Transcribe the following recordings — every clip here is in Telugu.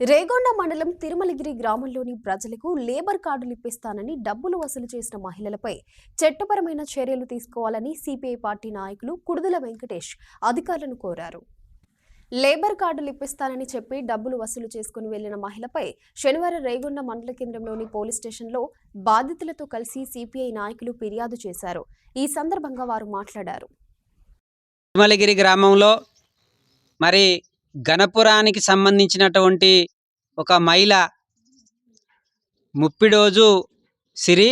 రేగొండ మండలం తిరుమలగిరి గ్రామంలోని ప్రజలకు లేబర్ కార్డులు ఇప్పిస్తానని డబ్బులు వసూలు చేసిన మహిళలపై చట్టపరమైన చర్యలు తీసుకోవాలని సిపిఐ పార్టీ నాయకులు కుడుదల వెంకటేష్ అధికారులను కోరారు. లేబర్ కార్డులు ఇప్పిస్తానని చెప్పి డబ్బులు వసూలు చేసుకుని వెళ్ళిన మహిళపై శనివారం రేగొండ మండల కేంద్రంలోని పోలీస్ స్టేషన్లో బాధితులతో కలిసి సిపిఐ నాయకులు ఫిర్యాదు చేశారు. ఈ సందర్భంగా వారు మాట్లాడారు. తిరుమలగిరి గ్రామంలో మరి గణపురానికి సంబంధించినటువంటి ఒక మహిళ ముప్పిడోజు సిరి.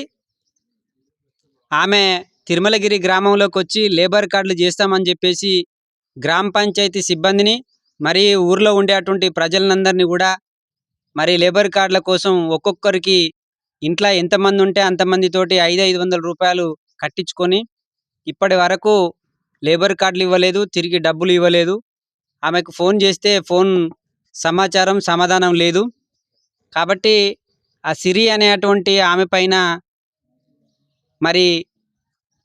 ఆమె తిరుమలగిరి గ్రామంలోకి వచ్చి లేబర్ కార్డులు చేస్తామని చెప్పేసి గ్రామ పంచాయతీ సిబ్బందిని మరి ఊర్లో ఉండేటువంటి ప్రజలందరినీ కూడా మరి లేబర్ కార్డుల కోసం ఒక్కొక్కరికి ఇంట్లో ఎంతమంది ఉంటే అంతమందితోటి ఐదు ఐదు వందల రూపాయలు కట్టించుకొని ఇప్పటి వరకు లేబర్ కార్డులు ఇవ్వలేదు తిరిగి డబ్బులు ఇవ్వలేదు. ఆమెకు ఫోన్ చేస్తే ఫోన్ సమాచారం సమాధానం లేదు. కాబట్టి ఆ సిరి అనేటువంటి ఆమె పైన మరి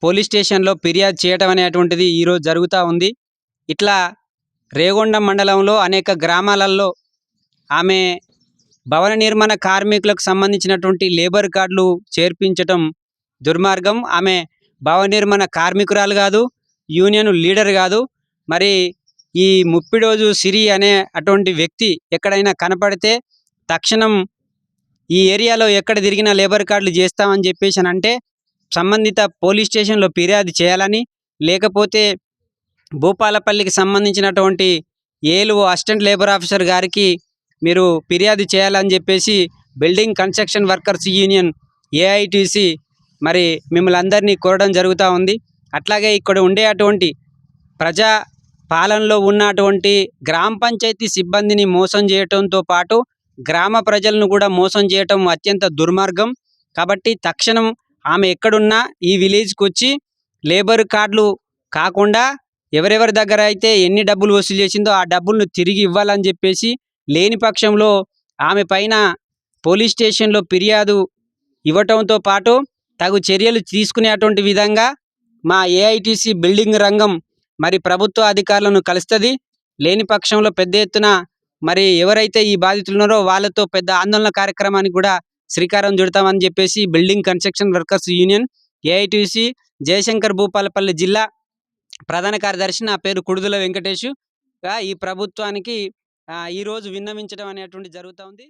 పోలీస్ స్టేషన్లో ఫిర్యాదు చేయటం అనేటువంటిది ఈరోజు జరుగుతూ ఉంది. ఇట్లా రేగొండ మండలంలో అనేక గ్రామాలలో ఆమె భవన నిర్మాణ కార్మికులకు సంబంధించినటువంటి లేబర్ కార్డులు చేర్పించటం దుర్మార్గం. ఆమె భవన నిర్మాణ కార్మికురాలు కాదు యూనియన్ లీడర్ కాదు. మరి ఈ ముప్పిడోజు సిరి అనే అటువంటి వ్యక్తి ఎక్కడైనా కనపడితే తక్షణం ఈ ఏరియాలో ఎక్కడ తిరిగినా లేబర్ కార్డులు చేస్తామని చెప్పేసి అంటే సంబంధిత పోలీస్ స్టేషన్లో ఫిర్యాదు చేయాలని లేకపోతే భూపాలపల్లికి సంబంధించినటువంటి ఏలు అసిస్టెంట్ లేబర్ ఆఫీసర్ గారికి మీరు ఫిర్యాదు చేయాలని చెప్పేసి building construction workers union AITC మరి మిమ్మల్ని అందరినీ కోరడం జరుగుతూ ఉంది. అట్లాగే ఇక్కడ ఉండే అటువంటి ప్రజా పాలనలో ఉన్నటువంటి గ్రామ పంచాయతీ సిబ్బందిని మోసం చేయటంతో పాటు గ్రామ ప్రజలను కూడా మోసం చేయటం అత్యంత దుర్మార్గం. కాబట్టి తక్షణం ఆమె ఎక్కడున్నా ఈ విలేజ్కి వచ్చి లేబర్ కార్డులు కాకుండా ఎవరెవరి దగ్గర అయితే ఎన్ని డబ్బులు వసూలు చేసిందో ఆ డబ్బులను తిరిగి ఇవ్వాలని చెప్పేసి లేని పక్షంలో ఆమె పైన పోలీస్ స్టేషన్లో ఫిర్యాదు ఇవ్వటంతో పాటు తగు చర్యలు తీసుకునేటువంటి విధంగా మా ఏఐటిసి బిల్డింగ్ రంగం మరి ప్రభుత్వ అధికారులను కలుస్తుంది. లేని పక్షంలో పెద్ద ఎత్తున మరి ఎవరైతే ఈ బాధితులు ఉన్నారో వాళ్ళతో పెద్ద ఆందోళన కార్యక్రమానికి కూడా శ్రీకారం చుడతామని చెప్పేసి building construction workers union AITC Jayashankar Bhupalpally జిల్లా ప్రధాన కార్యదర్శి నా పేరు కుడుదల వెంకటేష్. ఈ ప్రభుత్వానికి ఈరోజు విన్నవించడం అనేటువంటి జరుగుతూ ఉంది.